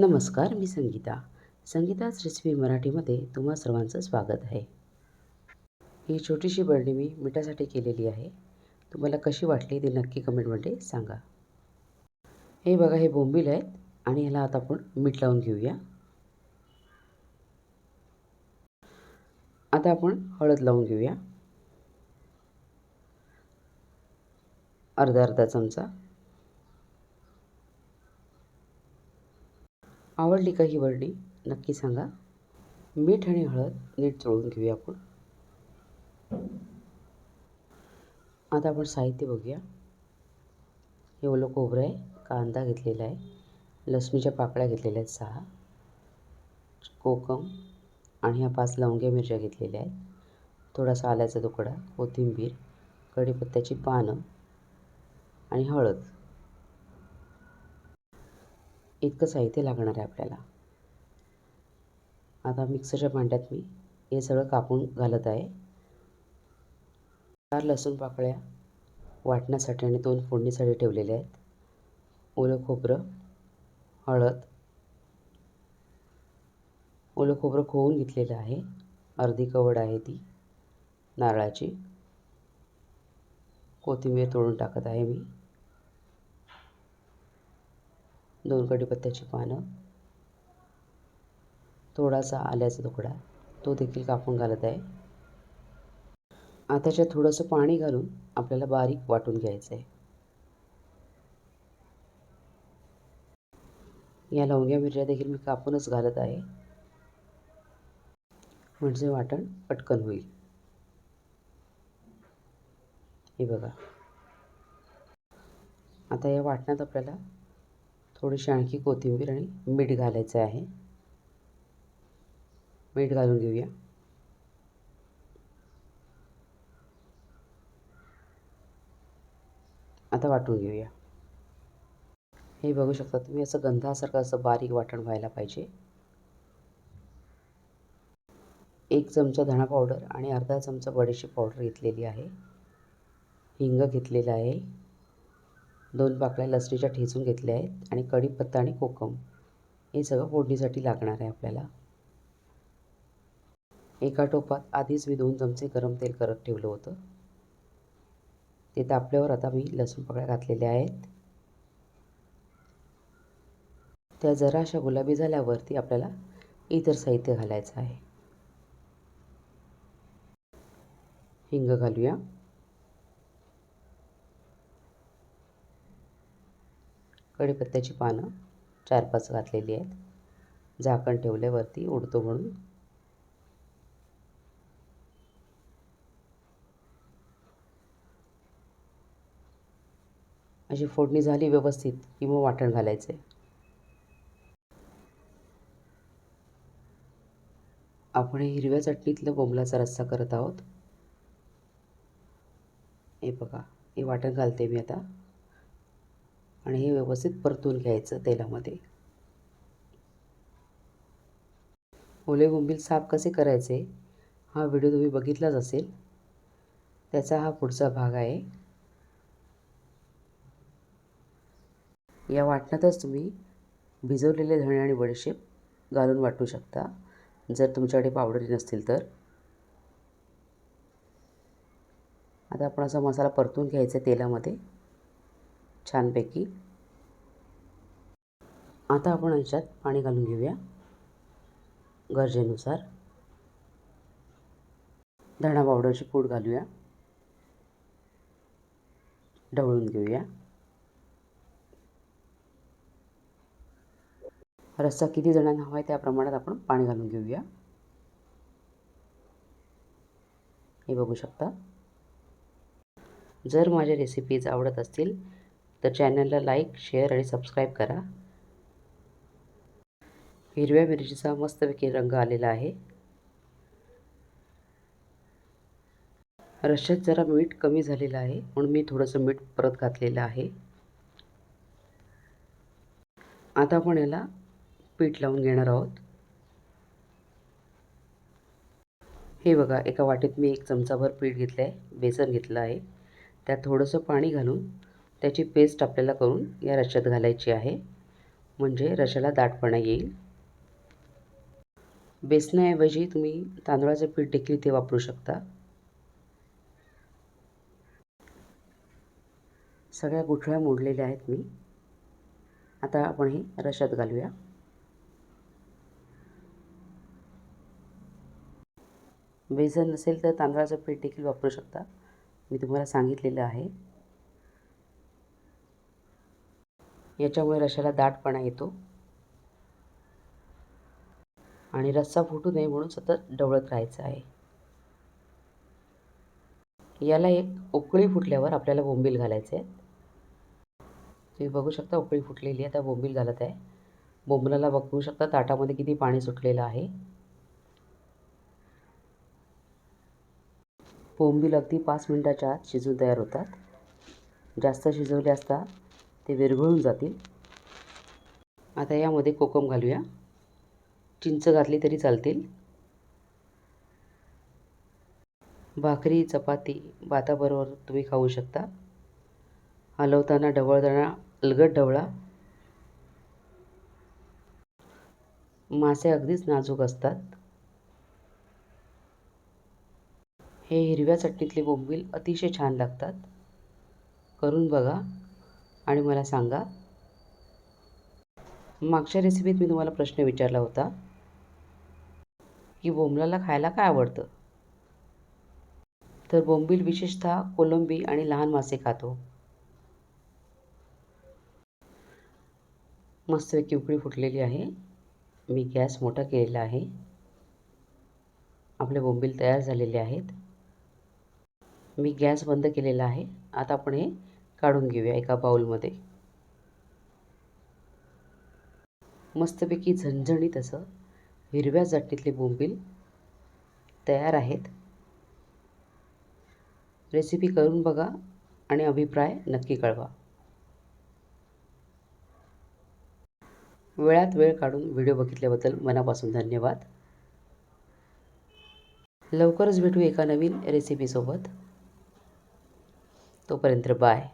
नमस्कार मी संगीता. संगीताच रेसिपी मराठीमध्ये तुम्हा सर्वांचं स्वागत आहे. ही छोटीशी बरणी मी मिठासाठी केलेली आहे. तुम्हाला कशी वाटली ते नक्की कमेंटमध्ये सांगा. हे बघा हे बोंबील आहेत आणि ह्याला आता आपण मीठ लावून घेऊया. आता आपण हळद लावून घेऊया. अर्धा अर्धा चमचा. आवडली का ही वरडी? नक्की सांगा. मीठ आणि हळद नीट चोळून घेऊया आपण. आता आपण साहित्य बघूया. हे ओलं खोबरं आहे कांदा घेतलेला आहे लसणीच्या पाकळ्या घेतलेल्या आहेत सहा कोकम आणि ह्या पाच लवंग्या मिरच्या घेतलेल्या आहेत. थोडासा आल्याचा तुकडा कोथिंबीर कढीपत्त्याची पानं आणि हळद. इतकं साहित्य लागणार आहे आपल्याला. आता मिक्सरच्या भांड्यात मी हे सगळं कापून घालत आहे. चार लसूण पाकळ्या वाटण्यासाठी आणि दोन फोडणीसाठी ठेवलेल्या आहेत. ओलं खोबरं हळद. ओलं खोबरं खोवून घेतलेलं आहे. अर्धी कवड आहे ती नारळाची. कोथिंबीर तोडून टाकत आहे मी. दोन कढीपत्त्याची पानं थोडासा आल्याचा तुकडा तो देखील कापून घालत आहे. आताच्या थोडंसं पाणी घालून आपल्याला बारीक वाटून घ्यायचं आहे. या लवंग्या मिरच्या देखील मी कापूनच घालत आहे. म्हणजे वाटण पटकन होईल. हे बघा. आता या वाटण्यात आपल्याला थोडीशी आणखी कोथिंबीर आणि मीठ घालायचं आहे. मीठ घालून घेऊया. आता वाटून घेऊया. हे बघू शकता तुम्ही असं गंधासारखं असं बारीक वाटण व्हायला पाहिजे. एक चमचा धणा पावडर आणि अर्धा चमचा बडीशी पावडर घेतलेली आहे. हिंग घेतलेलं आहे. दोन बाकड्या लसणीच्या ठेचून घेतल्या आहेत आणि कढीपत्ता आणि कोकम हे सगळं फोडणीसाठी लागणार आहे आपल्याला. एका टोपात आधीच मी दोन चमचे गरम तेल करत ठेवलं होतं. ते तापल्यावर आता मी लसूण पाकळ्या घातलेल्या आहेत. त्या जराशा गुलाबी झाल्यावरती आपल्याला इतर साहित्य घालायचं आहे. हिंग घालूया. कढीपत्त्याची पानं चार पाच घातलेली आहेत. झाकण ठेवल्यावरती उडतो म्हणून. अशी फोडणी झाली व्यवस्थित की मग वाटण घालायचं आहे आपण हिरव्या चटणीतलं बोंबलाचा रस्सा करत आहोत. हे बघा हे वाटण घालते मी आता. आणि हे व्यवस्थित परतून घ्यायचं तेलामध्ये. ओले बोंबील साफ कसे करायचे हा व्हिडिओ तुम्ही बघितलाच असेल. त्याचा हा पुढचा भाग आहे. या वाटणातच तुम्ही भिजवलेले धणे आणि बडीशेप घालून वाटू शकता. जर तुमच्याकडे पावडरी नसतील तर. आता आपण असा मसाला परतून घ्यायचा तेलामध्ये. छानपैकी. आता आपण याच्यात पाणी घालून घेऊया. गरजेनुसार. धणा पावडरची पूड घालूया. ढवळून घेऊया. रस्सा किती जणांना हवा आहे त्या प्रमाणात आपण पाणी घालून घेऊया. हे बघू शकता. जर माझ्या रेसिपीज आवडत असतील तर चॅनलला लाईक शेअर आणि सबस्क्राईब करा. हिरव्या मिरचीचा मस्तपैकी रंग आलेला आहे. रश्श्यात जरा मीठ कमी झालेलं आहे म्हणून मी थोडंसं मीठ परत घातलेलं आहे. आता आपण याला पीठ लावून घेणार आहोत. हे बघा एका वाटीत मी एक चमचाभर पीठ घेतलं आहे बेसन घेतलं आहे. त्यात थोडंसं पाणी घालून त्याची पेस्ट आपल्याला करून या रश्यात घालायची आहे. म्हणजे रशाला दाटपणा येईल. बेसनाऐवजी तुम्ही तांदळाचं पीठ देखील इथे वापरू शकता. सगळ्या गुठळ्या मोडलेल्या आहेत मी. आता आपण हे रशात घालूया. बेसन नसेल तर तांदळाचं पीठ देखील वापरू शकता. मी तुम्हाला सांगितलेलं आहे. याच्यामुळे रशाला दाटपणा येतो. आणि रस्सा फुटू नये म्हणून सतत ढवळत राहायचं आहे. याला एक उकळी फुटल्यावर आपल्याला बोंबील घालायचे आहेत. तुम्ही बघू शकता उकळी फुटलेली आहे त्या बोंबील घालत आहे. बोंबलाला बघू शकता ताटामध्ये किती पाणी सुटलेलं आहे. बोंबील अगदी पाच मिनटाच्या आत शिजून तयार होतात. जास्त शिजवले असता ते विरघळून जातील. आता यामध्ये कोकम घालूया. चिंच घातली तरी चालतील. भाकरी चपाती भाताबरोबर तुम्ही खाऊ शकता. हलवताना ढवळताना अलगट ढवळा. मासे अगदीच नाजूक असतात. हे हिरव्या चटणीतले बोंबील अतिशय छान लागतात. करून बघा. आणि मला सांगा. मागच्या रेसिपीत मी तुम्हाला प्रश्न विचारला होता. की बोंबलाला खायला काय आवडतं? तर बोंबील विशेषतः कोलंबी आणि लहान मासे खातो. मस्त उकळी फुटलेली आहे. मी गॅस मोठा केलेला आहे. आपले बोंबील तयार झालेले आहेत. मी गॅस बंद केलेला आहे. आता आपण हे काढून घेऊया एका बाऊलमध्ये मस्तपैकी झणझणीत असं हिरव्या चटणीतले बोंबील तयार आहेत. रेसिपी करून बघा आणि अभिप्राय नक्की कळवा. वेळात वेळ काढून व्हिडिओ बघितल्याबद्दल मनापासून धन्यवाद. लवकरच भेटू एका नवीन रेसिपीसोबत. तोपर्यंत बाय.